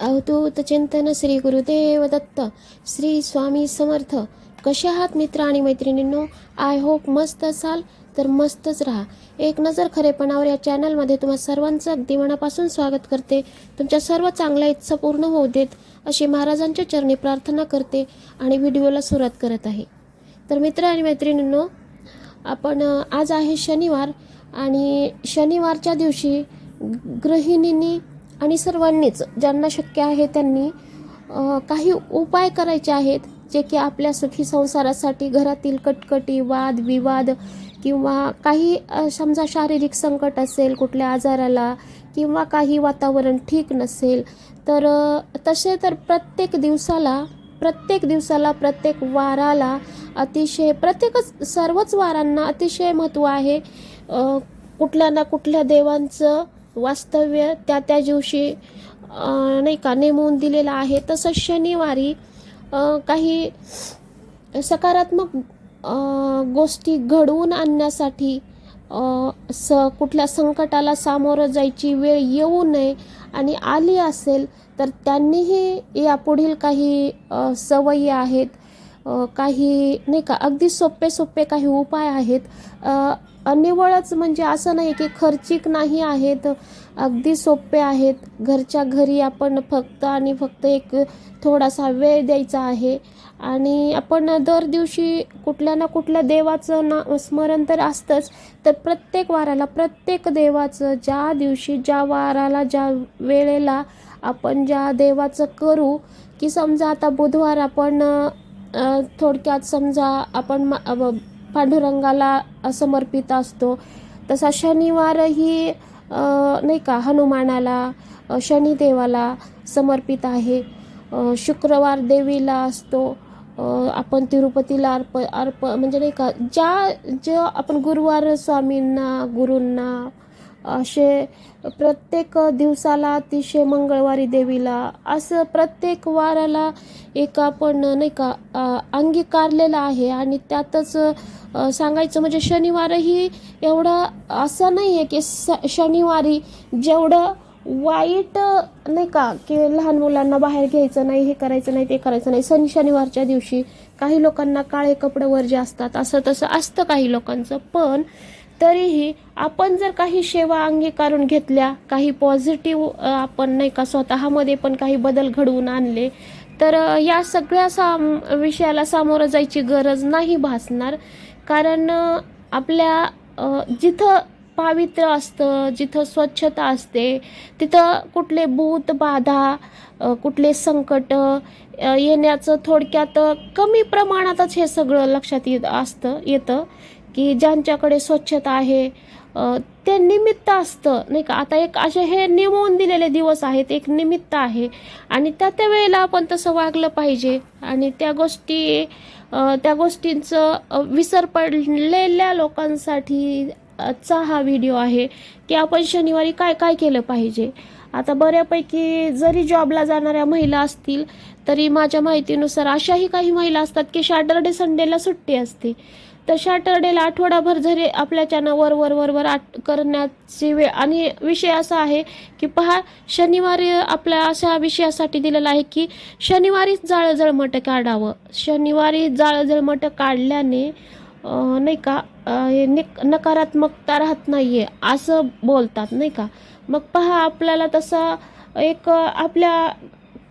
अवधूत चिंतन श्री गुरुदेव दत्त श्री स्वामी समर्थ. कसे आहात मित्र आणि मैत्रिणींनो? आय होप मस्त असाल तर मस्तच राहा. एक नजर खरेपणावर या चॅनलमध्ये तुम्हा सर्वांचं अगदी मनापासून स्वागत करते. तुमच्या सर्व चांगल्या इच्छा पूर्ण होऊ देत अशी महाराजांच्या चरणी प्रार्थना करते आणि व्हिडिओला सुरुवात करत आहे. तर मित्र आणि मैत्रिणींनो आपण आज आहे शनिवार आणि शनिवारच्या दिवशी गृहिणींनी आणि सर्वांनीच ज्यांना शक्य आहे त्यांनी काही उपाय करायचे आहेत जे की आपल्या सुखी संसारासाठी घरातील कटकटी वाद विवाद किंवा काही समजा शारीरिक संकट असेल कुठल्या आजाराला किंवा काही वातावरण ठीक नसेल तर तसे तर प्रत्येक दिवसाला प्रत्येक दिवसाला प्रत्येक वाराला अतिशय प्रत्येकच सर्वच वारांना अतिशय महत्त्व आहे. कुठल्या ना कुठल्या देवांचं वास्तव्य त्या त्या दिवशी नाही का नेमवून दिलेलं आहे. तसंच शनिवारी काही सकारात्मक गोष्टी घडवून आणण्यासाठी स कुठल्या संकटाला सामोरं जायची वेळ येऊ नये आणि आली असेल तर त्यांनीही यापुढील काही सवयी आहेत. काही नाही का अगदी सोपे सोपे काही उपाय आहेत. निवळच म्हणजे असं नाही की खर्चिक नाही आहेत अगदी सोपे आहेत. घरच्या घरी आपण फक्त आणि फक्त एक थोडासा वेळ द्यायचा आहे. आणि आपण दर दिवशी कुठल्या ना कुठल्या देवाचं ना स्मरण तर असतंच तर प्रत्येक वाराला प्रत्येक देवाचं ज्या दिवशी ज्या वाराला ज्या वेळेला आपण ज्या देवाचं करू की समजा आता बुधवार आपण थोडक्यात समजा आपण पांडुरंगाला समर्पित असतो. तसा शनिवारही नाही का हनुमानाला शनिदेवाला समर्पित आहे. शुक्रवार देवीला असतो. आपण तिरुपतीला अर्प अर्प म्हणजे नाही का ज्या ज्या आपण गुरुवार स्वामींना गुरूंना असे प्रत्येक दिवसाला अतिशय मंगळवारी देवीला असं प्रत्येक वाराला एक आपण नाही का अंगीकारलेलं आहे. आणि त्यातच सांगायचं म्हणजे शनिवारही एवढा असं नाही आहे की स शनिवारी जेवढं वाईट नाही का की लहान मुलांना बाहेर घ्यायचं नाही हे करायचं नाही ते करायचं नाही. सन शनिवारच्या दिवशी काही लोकांना काळे कपडे वर्जे असतात असं तसं असतं काही लोकांचं. पण तरीही आपण जर काही सेवा अंगीकारून घेतल्या काही पॉझिटिव्ह आपण नाही का स्वतःमध्ये पण काही बदल घडवून आणले तर या सगळ्या साम विषयाला सामोरं जायची गरज नाही भासणार. कारण आपल्या जिथं पावित्र्य असतं जिथं स्वच्छता असते तिथं कुठले भूत बाधा कुठले संकट येण्याचं थोडक्यात कमी प्रमाणातच हे सगळं लक्षात येत असतं येतं. की ज्यांच्याकडे स्वच्छता आहे ते निमित्त असतं नाही का? आता एक असे हे निमवून दिलेले दिवस आहेत एक निमित्त आहे. आणि त्या त्या वेळेला आपण तसं वागलं पाहिजे. आणि त्या गोष्टी त्या गोष्टींचं विसर पडलेल्या लोकांसाठी चा हा व्हिडिओ आहे की आपण शनिवारी काय काय केलं पाहिजे. आता बऱ्यापैकी जरी जॉबला जाणाऱ्या महिला असतील तरी माझ्या माहितीनुसार अशाही काही महिला असतात की सॅटर्डे संडेला सुट्टी असते. तर सॅटर्डेला आठवडाभर जरी आपल्याच्यानं चॅनलवर वर वर वर आठ करण्याची वेळ आणि विषय असा आहे की पहा शनिवारी आपल्या अशा विषयासाठी दिलेला आहे की शनिवारीच जाळं काढावं. शनिवारी जाळं काढल्याने नाही का हे निक नकारात्मकता राहत नाही आहे असं बोलतात नाही का? मग पहा आपल्याला तसा एक आपल्या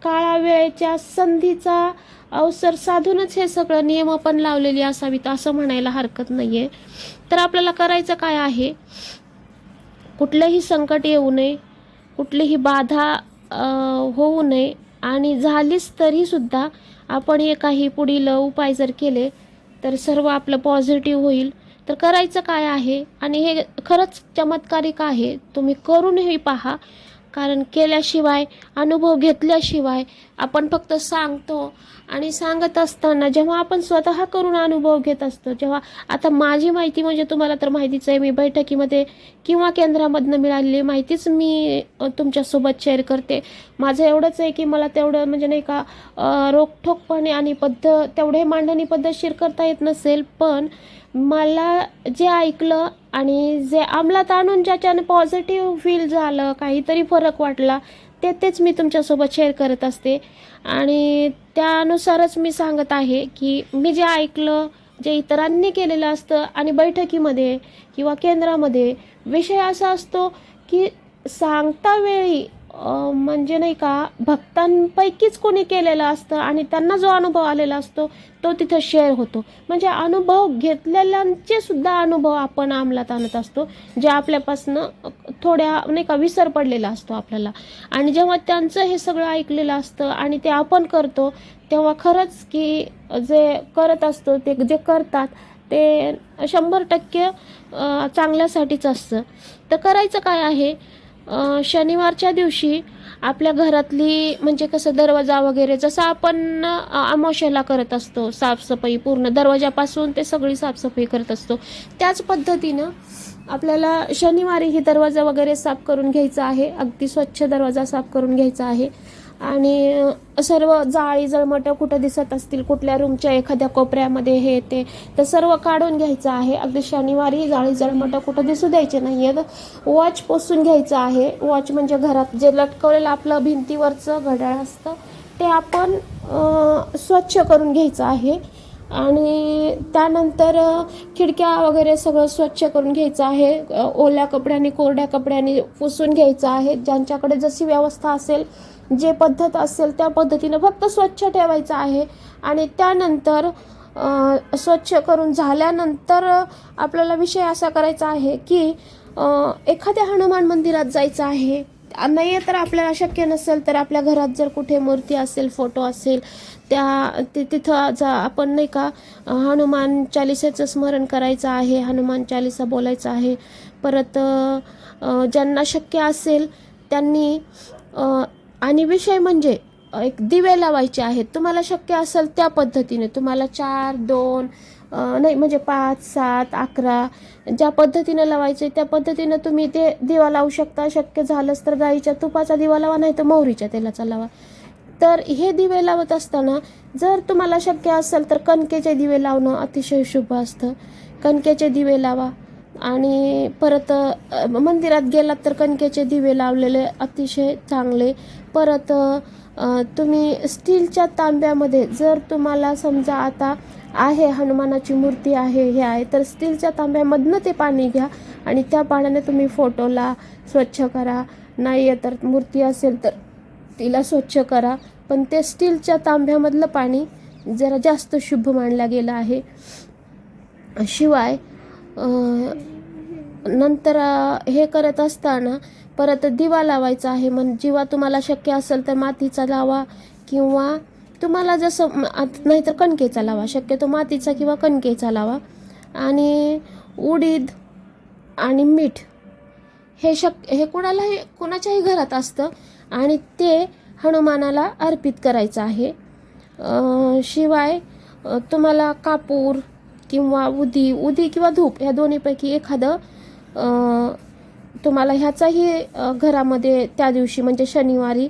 काळा वेळेच्या संधीचा अवसर साधूनच हे सगळं नियम आपण लावलेली असावीत असं म्हणायला हरकत नाही आहे तर आपल्याला करायचं काय आहे? कुठलंही संकट येऊ नये कुठलीही बाधा होऊ नये आणि झालीच तरीसुद्धा आपण हे काही पुढील उपाय जर केले तर सर्व आपलं पॉझिटिव्ह होईल. तर करायचं काय आहे? आणि हे खरंच चमत्कारिक आहे. तुम्ही करूनही पहा. कारण केल्याशिवाय अनुभव घेतल्याशिवाय आपण फक्त सांगतो. आणि सांगत असताना जेव्हा आपण स्वतः करून अनुभव घेत असतो जेव्हा आता माझी माहिती म्हणजे तुम्हाला तर माहितीच आहे मी बैठकीमध्ये किंवा केंद्रामधनं मिळालेली माहितीच मी तुमच्यासोबत शेअर करते. माझं एवढंच आहे की मला तेवढं म्हणजे नाही का अ, रोखठोकपणे आणि पद्धत तेवढे मांडणी पद्धतशीर करता येत नसेल पण मला जे ऐकलं आणि जे अंमलात आणून ज्याच्यानं पॉझिटिव्ह फील झालं काहीतरी फरक वाटला ते तेच मी तुमच्यासोबत शेअर करत असते. आणि त्यानुसारच मी सांगत आहे की मी जे ऐकलं जे इतरांनी केलेलं असतं आणि बैठकीमध्ये किंवा केंद्रामध्ये विषय असा असतो की सांगता वेळी म्हणजे नाही का भक्तांपैकीच कोणी केलेलं असतं आणि त्यांना जो अनुभव आलेला असतो तो तिथं शेअर होतो. म्हणजे अनुभव घेतलेल्यांचे सुद्धा अनुभव आपण अंमलात आणत असतो जे आपल्यापासनं थोड्या नाही का विसर पडलेला असतो आपल्याला. आणि जेव्हा त्यांचं हे सगळं ऐकलेलं असतं आणि ते आपण करतो तेव्हा खरंच की जे करत असतो ते जे करतात ते शंभर टक्के चांगल्यासाठीच असतं. तर करायचं काय आहे? शनिवारच्या दिवशी आपल्या घरातली म्हणजे कसं दरवाजा वगैरे जसं आपण अमावश्याला करत असतो साफसफाई पूर्ण दरवाजापासून ते सगळी साफसफाई करत असतो. त्याच पद्धतीनं आपल्याला शनिवारी ही दरवाजा वगैरे साफ करून घ्यायचा आहे. अगदी स्वच्छ दरवाजा साफ करून घ्यायचा आहे. आणि सर्व जाळी जळमटं कुठं दिसत असतील कुठल्या रूमच्या एखाद्या कोपऱ्यामध्ये हे ते तर सर्व काढून घ्यायचं आहे. अगदी शनिवारी जाळी जळमटं कुठं दिसू द्यायचे नाही आहेत वॉच पोसून घ्यायचं आहे. वॉच म्हणजे घरात जे लटकवलेलं आपलं भिंतीवरचं घड्याळ असतं ते आपण स्वच्छ करून घ्यायचं आहे. आणि त्यानंतर खिडक्या वगैरे सगळं स्वच्छ करून घ्यायचं आहे. ओल्या कपड्याने कोरड्या कपड्याने पुसून घ्यायचं आहे. ज्यांच्याकडे जशी व्यवस्था असेल जे पद्धत असेल त्या पद्धतीनं फक्त स्वच्छ ठेवायचं आहे. आणि त्यानंतर स्वच्छ करून झाल्यानंतर आपल्याला विषय असा करायचा आहे की एखाद्या हनुमान मंदिरात जायचं आहे. नाही तर आपल्याला शक्य नसेल तर आपल्या घरात जर कुठे मूर्ती असेल फोटो असेल त्या ते तिथं जा आपण नाही का हनुमान चालिसेचं स्मरण करायचं आहे हनुमान चालिसा बोलायचं आहे. परत ज्यांना शक्य असेल त्यांनी आणि विषय म्हणजे एक दिवे लावायचे आहेत. तुम्हाला शक्य असेल त्या पद्धतीने तुम्हाला चार दोन नाही म्हणजे पाच सात अकरा ज्या पद्धतीनं लावायचे त्या पद्धतीनं तुम्ही ते दिवा लावू शकता. शक्य झालंच तर गाईच्या तुपाचा दिवा लावा नाही तर मोहरीच्या तेलाचा लावा. तर हे दिवे लावत असताना जर तुम्हाला शक्य असेल तर कणकेचे दिवे लावणं अतिशय शुभ असतं. कणकेचे दिवे लावा. आणि परत मंदिरात गेलात तर कणकेचे दिवे लावलेले अतिशय चांगले. परत तुम्ही स्टीलच्या तांब्यामध्ये जर तुम्हाला समजा आता आहे हनुमानाची मूर्ती आहे हे आहे तर स्टीलच्या तांब्यामधनं ते पाणी घ्या आणि त्या पाण्याने तुम्ही फोटोला स्वच्छ करा. नाही आहे तर मूर्ती असेल तर तिला स्वच्छ करा. पण ते स्टीलच्या तांब्यामधलं पाणी जरा जास्त शुभ मानलं गेलं आहे. शिवाय नंतर हे करत असताना परत दिवा लावायचा आहे मग जिवा तुम्हाला शक्य असेल तर मातीचा लावा किंवा तुम्हाला जसं आत- नाहीतर कणकेचा लावा शक्यतो मातीचा किंवा कणकेचा लावा. आणि उडीद आणि मीठ हे शक हे कोणालाही कोणाच्याही घरात असतं आणि ते हनुमानाला अर्पित करायचं आहे. शिवाय तुम्हाला कापूर किंवा उदी उदी किंवा धूप ह्या दोन्हीपैकी एखादं तुम्हाला ह्याचाही घरामध्ये त्या दिवशी म्हणजे शनिवारी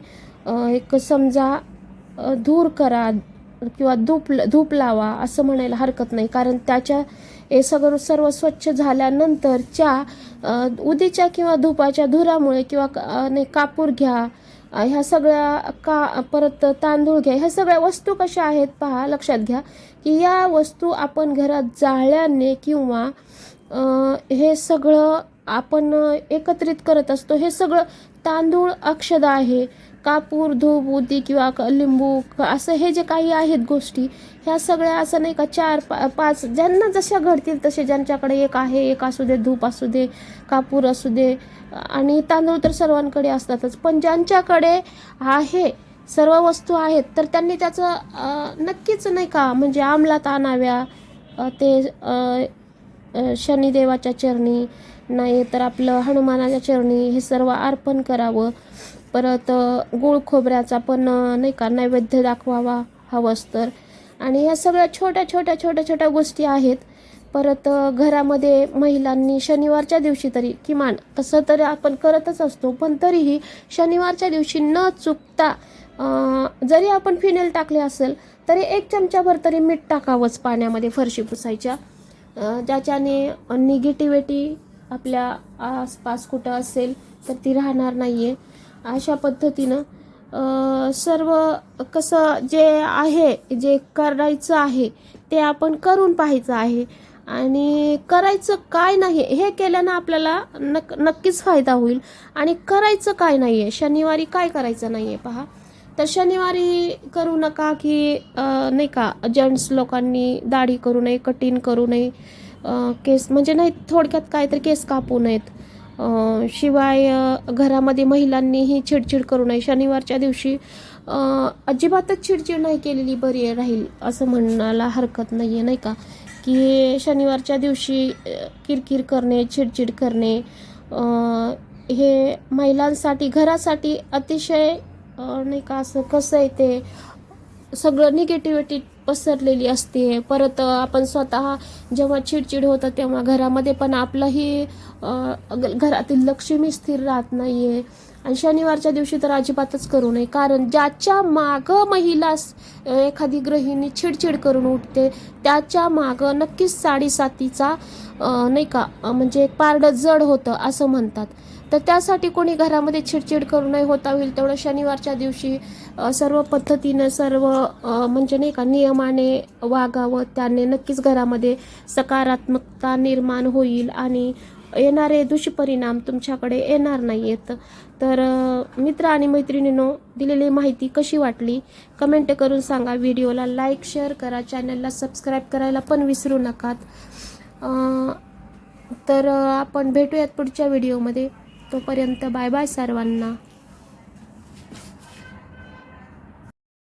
एक समजा धूर करा किंवा धूप धूप लावा असं म्हणायला हरकत नाही. कारण त्याच्या हे सगळं सर्व स्वच्छ झाल्यानंतरच्या उदीच्या किंवा धुपाच्या धुरामुळे किंवा नाही कापूर घ्या ह्या सगळ्या का परत तांदूळ घ्या ह्या सगळ्या वस्तू कशा आहेत पहा लक्षात घ्या. की या वस्तू आपण घरात जाळल्याने किंवा हे सगळं आपण एकत्रित करत असतो हे सगळं तांदूळ अक्षदा आहे. कापूर धूप उदी किंवा क- लिंबू असं हे जे काही आहेत गोष्टी ह्या सगळ्या असं नाही का चार पा पाच ज्यांना जशा घडतील तसे ज्यांच्याकडे एक आहे एक असू दे धूप असू दे कापूर असू दे आणि तांदूळ तर सर्वांकडे असतातच पण ज्यांच्याकडे आहे सर्व वस्तू आहेत तर त्यांनी त्याचं नक्कीच नाही का म्हणजे अंमलात आणाव्या ते शनिदेवाच्या चरणी नाही तर आपलं हनुमानाच्या चरणी हे सर्व अर्पण करावं. परत गुळ खोबऱ्याचा पण नाही का नैवेद्य दाखवावा हवंच तर. आणि ह्या सगळ्या छोट्या छोट्या छोट्या छोट्या गोष्टी आहेत. परत घरामध्ये महिलांनी शनिवारच्या दिवशी तरी किमान तसं तरी आपण करतच असतो पण तरीही शनिवारच्या दिवशी न चुकता जरी आपण फिनेल टाकले असेल तरी एक चमचाभर तरी मीठ टाकावंच पाण्यामध्ये फरशी पुसायच्या. ज्याच्याने निगेटिव्हिटी आपल्या आसपास कुठं असेल तर ती राहणार नाही आहे अशा पद्धतीनं सर्व कसं जे आहे जे करायचं आहे ते आपण करून पाहायचं आहे. आणि करायचं काय नाही हे केल्यानं आपल्याला नक नक्कीच फायदा होईल. आणि करायचं काय नाही आहे शनिवारी काय करायचं नाही आहे पहा. तर शनिवारी करू नका की नाही का जेंट्स लोकांनी दाढी करू नये कटिंग करू नये. केस म्हणजे नाही थोडक्यात काहीतरी केस कापू नयेत. शिवाय घरामध्ये महिलांनीही चिडचिड करू नये. शनिवारच्या दिवशी अजिबातच चिडचिड नाही केलेली बरी राहील असं म्हणायला हरकत नाही आहे नाही का? की शनिवारच्या दिवशी किरकिर करणे चिडचिड करणे हे महिलांसाठी घरासाठी अतिशय नाही का असं कसं आहे ते सगळं निगेटिव्हिटी पसरलेली असते. परत आपण स्वतः जेव्हा चिडचिड होतं तेव्हा घरामध्ये पण आपलंही घरातील लक्ष्मी स्थिर राहत नाही आहे आणि शनिवारच्या दिवशी तर अजिबातच करू नये. कारण ज्याच्या मागं महिला एखादी गृहिणी चिडचिड करून उठते त्याच्या मागं नक्कीच साडेसातीचा नाही का म्हणजे पारडं जड होतं असं म्हणतात. तर त्यासाठी कोणी घरामध्ये चिडचिड करू नये होता होईल तेवढं शनिवारच्या दिवशी सर्व पद्धतीनं सर्व म्हणजे नाही का नियमाने वागावं त्याने नक्कीच घरामध्ये सकारात्मकता निर्माण होईल आणि येणारे दुष्परिणाम तुमच्याकडे येणार नाही आहेत तर मित्र आणि मैत्रिणींनो दिलेली माहिती कशी वाटली? कमेंट करून सांगा. व्हिडिओला लाईक शेअर करा. चॅनलला सबस्क्राईब करायला पण विसरू नकात तर आपण भेटूयात पुढच्या व्हिडिओमध्ये. तोपर्यंत बाय बाय सर्वांना.